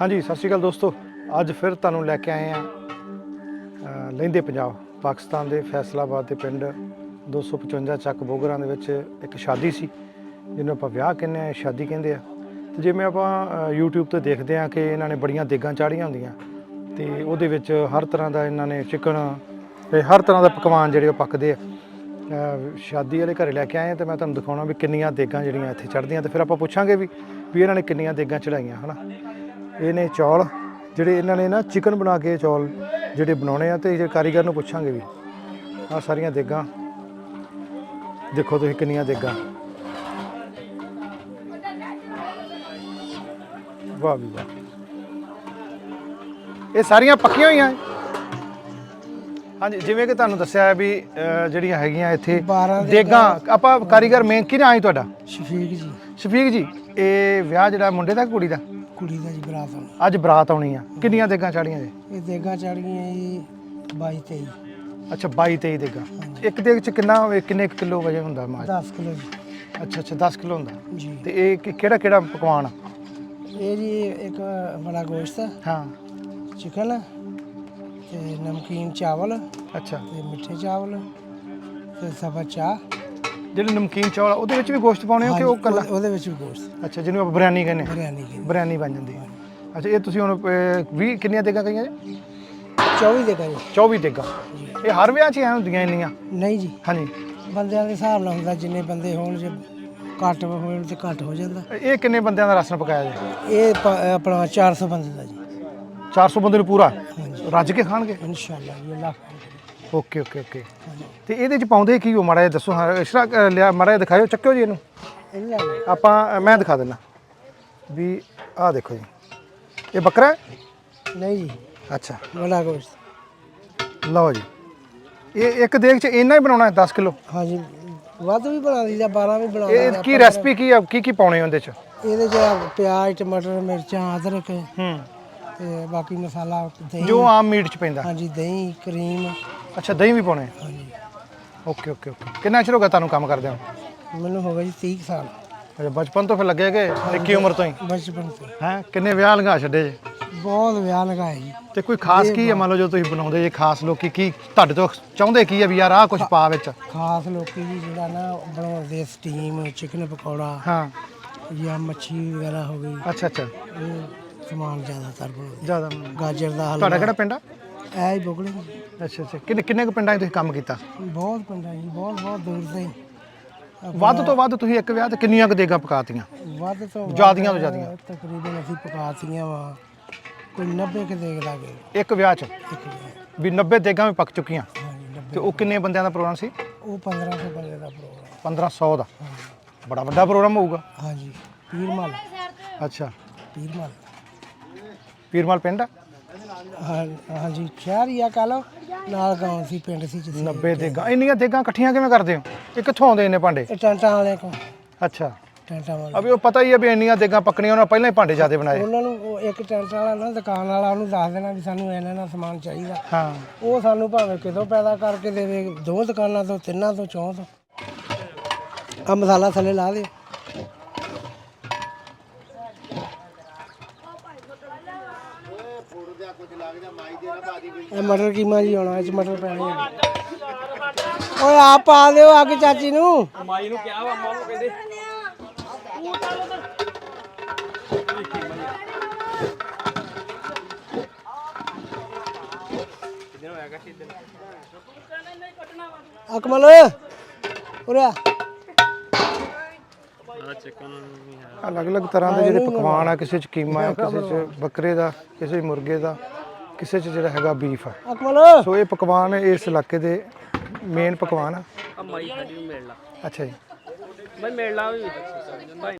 ਹਾਂਜੀ ਸਤਿ ਸ਼੍ਰੀ ਅਕਾਲ ਦੋਸਤੋ। ਅੱਜ ਫਿਰ ਤੁਹਾਨੂੰ ਲੈ ਕੇ ਆਏ ਆ ਲਹਿੰਦੇ ਪੰਜਾਬ ਪਾਕਿਸਤਾਨ ਦੇ ਫੈਸਲਾਬਾਦ ਦੇ ਪਿੰਡ 255 ਚੱਕ ਬੋਗਰਾਂ ਦੇ ਵਿੱਚ ਇੱਕ ਸ਼ਾਦੀ ਸੀ ਜਿਹਨੂੰ ਆਪਾਂ ਵਿਆਹ ਕਹਿੰਦੇ ਆ ਸ਼ਾਦੀ ਕਹਿੰਦੇ ਆ। ਤੇ ਜਿਵੇਂ ਆਪਾਂ ਅ, YouTube ਤੇ ਦੇਖਦੇ ਆ ਕਿ ਇਹਨਾਂ ਨੇ ਬੜੀਆਂ ਦੇਗਾਂ ਚਾੜੀਆਂ ਹੁੰਦੀਆਂ ਤੇ ਉਹਦੇ ਵਿੱਚ ਹਰ ਤਰ੍ਹਾਂ ਦਾ ਇਹਨਾਂ ਨੇ ਚਿਕਨ ਤੇ ਹਰ ਤਰ੍ਹਾਂ ਦਾ ਪਕਵਾਨ ਜਿਹੜੇ ਉਹ ਪੱਕਦੇ ਆ। ਸ਼ਾਦੀ ਵਾਲੇ ਘਰੇ ਲੈ ਕੇ ਆਏ ਆ ਤੇ ਮੈਂ ਤੁਹਾਨੂੰ ਦਿਖਾਉਣਾ ਵੀ ਕਿੰਨੀਆਂ ਦੇਗਾਂ ਜਿਹੜੀਆਂ ਇੱਥੇ ਚੜ੍ਹਦੀਆਂ ਤੇ ਫਿਰ ਆਪਾਂ ਪੁੱਛਾਂਗੇ ਵੀ ਵੀ ਇਹਨਾਂ ਨੇ ਕਿੰਨੀਆਂ ਦੇਗਾਂ ਚੜਾਈਆਂ ਹਨਾ? ਇਹ ਨੇ ਚੌਲ ਜਿਹੜੇ ਇਹਨਾਂ ਨੇ ਨਾ ਚਿਕਨ ਬਣਾ ਕੇ ਚੌਲ ਜਿਹੜੇ ਬਣਾਉਣੇ ਆ ਤੇ ਜੇ ਕਾਰੀਗਰ ਨੂੰ ਪੁੱਛਾਂਗੇ ਵੀ ਆ ਸਾਰੀਆਂ ਦੇਗਾਂ। ਦੇਖੋ ਤੁਸੀਂ ਕਿੰਨੀਆਂ ਦੇਗਾਂ। ਵਾਹ ਵੀ ਵਾਹ। ਇਹ ਸਾਰੀਆਂ ਪੱਕੀਆਂ ਹੋਈਆਂ? ਹਾਂਜੀ ਜਿਵੇਂ ਕਿ ਤੁਹਾਨੂੰ ਦੱਸਿਆ ਹੈ ਵੀ ਜਿਹੜੀਆਂ ਹੈਗੀਆਂ ਇੱਥੇ 12 ਦੇਗਾਂ। ਆਪਾਂ ਕਾਰੀਗਰ ਮੇਨ ਕਿਹਨੇ ਆਈ ਤੁਹਾਡਾ? ਸ਼ਫੀਕ ਜੀ। ਸ਼ਫੀਕ ਜੀ ਇਹ ਵਿਆਹ ਜਿਹੜਾ ਮੁੰਡੇ ਦਾ ਕੁੜੀ ਦਾ? ਕੁੜੀ ਦਾ ਜੀ ਬਰਾਤ ਆਉਣੀ ਅੱਜ ਬਰਾਤ ਆਉਣੀ ਆ। ਕਿੰਨੀਆਂ ਦੇਗਾਂ ਚਾੜੀਆਂ ਜੀ? ਇਹ ਦੇਗਾ ਚੜ ਗਈਆਂ ਜੀ 22 23 ਅੱਛਾ 22 23 ਦੇਗਾਂ। ਇੱਕ ਦੇਗ ਚ ਕਿੰਨਾ ਕਿੰਨੇ ਕਿਲੋ ਵਜਨ ਹੁੰਦਾ ਮਾਜ 10 ਕਿਲੋ ਜੀ। ਅੱਛਾ ਅੱਛਾ 10 ਕਿਲੋ ਹੁੰਦਾ। ਜੀ। ਤੇ ਇਹ ਕਿ- ਕਿਹੜਾ ਕਿਹੜਾ ਪਕਵਾਨ ਆ? ਇਹ ਜੀ ਇੱਕ ਬੜਾ ਗੋਸ਼ਤ ਹਾਂ। ਚਿਕਨ ਤੇ ਨਮਕੀਨ ਚਾਵਲ ਅੱਛਾ। ਤੇ ਮਿੱਠੇ ਚਾਵਲ ਤੇ ਸਬਾ ਚਾਹ। ਜਿਹੜੇ ਨਮਕੀਨ ਚੌਲ ਆ, ਉਹਦੇ ਵਿੱਚ ਵੀ ਗੋਸ਼ਤ ਪਾਉਣੇ ਹੋ ਕਿ ਉਹ ਹਾਂਜੀ, ਕੱਲਾ? ਉਹ- ਉਹਦੇ ਵਿੱਚ ਵੀ ਗੋਸ਼ਤ। ਅੱਛਾ ਜਿਹਨੂੰ ਆਪਾਂ ਬਿਰਿਆਨੀ ਕਹਿੰਦੇ ਆ ਬਿਰਿਆਨੀ ਦੀ ਬਿਰਿਆਨੀ ਬਣ ਜਾਂਦੀ ਹੈ। ਅੱਛਾ ਇਹ ਤੁਸੀਂ ਹੁਣ 20 ਕਿੰਨੀਆਂ ਦੇਗਾਂ ਕਹੀਆਂ ਜੀ? 24 ਦੇਗਾ ਜੀ। 24 ਦੇਗਾਂ। ਇਹ ਹਰ ਵਿਆਹ 'ਚ ਐ ਹੁੰਦੀਆਂ ਇੰਨੀਆਂ? ਨਹੀਂ ਜੀ। ਹਾਂਜੀ। ਬੰਦਿਆਂ ਦੇ ਹਿਸਾਬ ਨਾਲ ਹੁੰਦਾ ਜਿੰਨੇ ਬੰਦੇ ਹੋਣ ਜੇ ਘੱਟ ਹੋਣ ਤੇ ਘੱਟ ਹੋ ਜਾਂਦਾ। ਇਹ ਕਿੰਨੇ ਬੰਦਿਆਂ ਦਾ ਰਾਸ਼ਨ ਪਕਾਇਆ ਜੀ? ਇਹ ਪ- ਆਪਣਾ 400 ਬੰਦੇ ਦਾ ਜੀ। 400 ਬੰਦੇ ਨੂੰ ਪੂਰਾ? ਹਾਂਜੀ। ਰੱਜ ਕੇ ਖਾਣਗੇ? ਇਨਸ਼ਾਅੱਲਾ ਜੀ ਅੱਲਾਹ ਓਕੇ ਓਕੇ ਓਕੇ। ਤੇ ਇਹਦੇ 'ਚ ਪਾਉਂਦੇ ਕੀ ਹੋ ਮਾੜਾ ਜਿਹਾ ਦੱਸੋ। ਹਾਂ ਇਸ ਤਰ੍ਹਾਂ ਲਿਆ ਮਾੜਾ ਜਿਹਾ ਦਿਖਾਇਓ। ਚੱਕਿਓ ਜੀ ਇਹਨੂੰ। ਇਹਨਾਂ ਨੇ ਆਪਾਂ ਮੈਂ ਦਿਖਾ ਦਿੰਦਾ ਵੀ ਆਹ ਦੇਖੋ ਜੀ। ਇਹ ਬੱਕਰਾ ਹੈ? ਨਹੀਂ ਜੀ। ਅੱਛਾ। ਬੜਾ ਗੋਸ਼ਤ। ਲਓ ਜੀ। ਇਹ ਇੱਕ ਦੇਗ 'ਚ ਇੰਨਾ ਹੀ ਬਣਾਉਣਾ ਹੈ? 10 ਕਿਲੋ? ਹਾਂਜੀ ਵੱਧ ਵੀ ਬਣਾ ਲਈਦਾ 12 ਵੀ ਬਣਾ ਇਹ ਲਈਦਾ ਕੀ ਰੈਸਪੀ ਕੀ ਆ? ਕੀ ਕੀ ਪਾਉਣੇ ਉਹਦੇ 'ਚ? ਇਹਦੇ ਚ ਪਿਆਜ਼ ਟਮਾਟਰ ਮਿਰਚਾਂ ਅਦਰਕ। ਹੂੰ। ਤੇ ਬਾਕੀ ਮਸਾਲਾ ਦਹੀਂ। ਜੋ ਆਮ ਮੀਟ 'ਚ ਪੈਂਦਾ। ਹਾਂਜੀ ਦਹੀਂ ਕਰੀਮ। ਅੱਛਾ ਦਹੀਂ ਵੀ ਪਾਉਣੇ? ਹਾਂਜੀ। Okay okay okay. ਕਿੰਨਾ ਚਿਰ ਹੋ ਗਿਆ ਤੁਹਾਨੂੰ ਕੰਮ ਕਰਦੇ ਹੋ? ਮੈਨੂੰ ਹੋ ਗਿਆ ਜੀ 30 ਸਾਲ। ਅੱਛਾ ਬਚਪਨ ਤੋਂ ਫਿਰ ਲੱਗੇ ਕਿ ਨਿੱਕੀ ਉਮਰ ਤੋਂ ਹੀ? ਬਚਪਨ ਤੋਂ। ਹੈ? ਕਿੰਨੇ ਵਿਆਹ ਲਗਾ ਛੱਡੇ ਜੇ? ਬਹੁਤ ਵਿਆਹ ਲਗਾਏ ਜੀ। ਤੇ ਕੋਈ ਖਾਸ ਕੀ ਹੈ? ਮੰਨ ਲਓ ਜੋ ਤੁਸੀਂ ਬਣਾਉਂਦੇ ਜੇ ਖਾਸ ਲੋਕੀ ਕੀ ਤੁਹਾਡੇ ਤੋਂ ਚਾਹੁੰਦੇ ਕੀ ਆ ਵੀ ਯਾਰ ਆਹ ਕੁਝ ਪਾ ਵਿੱਚ? ਖਾਸ ਲੋਕੀ ਜੀ ਜਿਹੜਾ ਨਾ ਬਣਾਉਂਦੇ ਸਟੀਮ ਚਿਕਨ ਪਕੌੜਾ ਹਾਂ। ਜਾਂ ਮੱਛੀ ਵਗੈਰਾ ਹੋ ਗਈ। ਅੱਛਾ ਅੱਛਾ। ਇਹ ਸਮਾਨ ਜ਼ਿਆਦਾਤਰ ਬਣਾਉਂਦੇ ਜ਼ਿਆਦਾ। ਗਾਜਰ ਦਾ ਤੁਹਾਡਾ ਹਲਵਾ ਕਿਹੜਾ ਪਿੰਡ ਆ? ਐ ਹੀ ਬੋਗਲੇ ਅੱਛਾ ਅੱਛਾ। ਕਿੰਨੇ ਕਿੰਨੇ ਕੁ ਪਿੰਡਾਂ 'ਚ ਤੁਸੀਂ ਕੰਮ ਕੀਤਾ? ਬਹੁਤ ਪਿੰਡਾਂ ਜੀ ਬਹੁਤ ਬਹੁਤ ਦੂਰ ਤੋਂ ਹੀ। ਵੱਧ ਤੋਂ ਵੱਧ ਤੁਸੀਂ ਇੱਕ ਵਿਆਹ ਤੇ ਕਿੰਨੀਆਂ ਕੁ ਦੇਗਾਂ ਪਕਾਤੀਆਂ? ਵੱਧ ਤੋਂ ਵੱਧ ਜ਼ਿਆਦੀਆਂ ਤੋਂ ਜ਼ਿਆਦੀਆਂ। ਤਕਰੀਬਨ ਅਸੀਂ ਪਕਾਤੀਆਂ ਵਾ ਕੋਈ 90 ਕਿ ਦੇਖ ਲਾਗੇ ਇੱਕ ਵਿਆਹ 'ਚ? ਇੱਕ। ਵੀ 90 ਦੇਗਾਂ ਵੀ ਪੱਕ ਚੁੱਕੀਆਂ? ਹਾਂਜੀ 90 ਤੇ ਉਹ ਕਿੰਨੇ ਬੰਦਿਆਂ ਦਾ ਪ੍ਰੋਗਰਾਮ ਸੀ? ਉਹ 1500 ਬੰਦੇ ਦਾ ਪ੍ਰੋਗਰਾਮ। 1500 ਦਾ। ਬੜਾ ਵੱਡਾ ਪ੍ਰੋਗਰਾਮ ਹੋਊਗਾ। ਹਾਂਜੀ ਪੀਰਮਲ। ਅੱਛਾ। ਪੀਰਮਲ। ਪੀਰਮਲ ਪਿੰਡ ਆ? ਹਾਂ ਹਾਂਜੀ ਸ਼ਹਿਰ ਹੀ ਆ ਕਹ ਲਓ ਨਾਲ ਗਾਉਂ ਸੀ ਪਿੰਡ ਸੀ ਜਿੱਥੇ। 90 ਦੇਗਾਂ ਇੰਨੀਆਂ ਦੇਗਾਂ ਇਕੱਠੀਆਂ ਕਿਵੇਂ ਕਰਦੇ ਹੋ? ਇਹ ਕਿੱਥੋਂ ਆਉਂਦੇ ਇੰਨੇ ਭਾਂਡੇ? ਇਹ ਟੈਂਟਾਂ ਵਾਲੇ ਕੋ ਅੱਛਾ। ਟੈਂਟਾਂ ਵਾਲੇ। ਅਭੀ ਉਹ ਪਤਾ ਹੀ ਹੈ ਵੀ ਇੰਨੀਆਂ ਦੇਗਾਂ ਪੱਕਣੀਆਂ ਉਹਨਾਂ ਪਹਿਲਾਂ ਹੀ ਭਾਂਡੇ ਜ਼ਿਆਦੇ ਬਣਾਏ। ਉਹਨਾਂ ਨੂੰ ਉਹ ਇੱਕ ਟੈਂਟ ਵਾਲਾ ਨਾ ਦੁਕਾਨ ਵਾਲਾ ਉਹਨੂੰ ਦੱਸ ਦੇਣਾ ਵੀ ਸਾਨੂੰ ਇਹਨਾਂ ਨਾਲ ਸਮਾਨ ਚਾਹੀਦਾ। ਹਾਂ। ਉਹ ਸਾਨੂੰ ਭਾਵੇਂ ਕਿਤੋਂ ਪੈਦਾ ਕਰਕੇ ਦੇਵੇ ਦੋ ਦੁਕਾਨਾਂ ਤੋਂ ਤਿੰਨਾਂ ਤੋਂ ਚੌਂ ਤੋਂ। ਆ ਮਸਾਲਾ ਥੱਲੇ ਲਾ ਦਿਓ। ਇਹ ਮਟਰ ਕੀਮਾ ਜੀ ਆਉਣਾ ਇਹ ਚ ਮਟਰ ਪੈਣੇ ਆ ਓਏ ਆਪ ਪਾ ਦਿਓ ਅੱਗ ਚਾਚੀ ਨੂੰ। ਅਕਮਲ ਉਰੇ ਆ। ਅਲੱਗ-ਅਲੱਗ ਤਰ੍ਹਾਂ ਦੇ ਜਿਹੜੇ ਪਕਵਾਨ ਆ ਕਿਸੇ ਚ ਕੀਮਾ ਹੈ ਕਿਸੇ ਚ ਬੱਕਰੇ ਦਾ ਕਿਸੇ ਚ ਮੁਰਗੇ ਦਾ। ਕਿਸੇ ਚ ਜਿਹੜਾ ਹੈਗਾ ਬੀਫ ਆ। ਅਕਮਲ। ਸੋ ਇਹ ਪਕਵਾਨ ਇਸ ਇਲਾਕੇ ਦੇ ਮੇਨ ਪਕਵਾਨ ਆ। ਆ ਮਾਈ ਸਾਡੀ ਨੂੰ ਮਿਲ ਲਾ। ਅੱਛਾ ਜੀ। ਬਈ ਮਿਲ ਲਾ ਵੀ। ਭਾਈ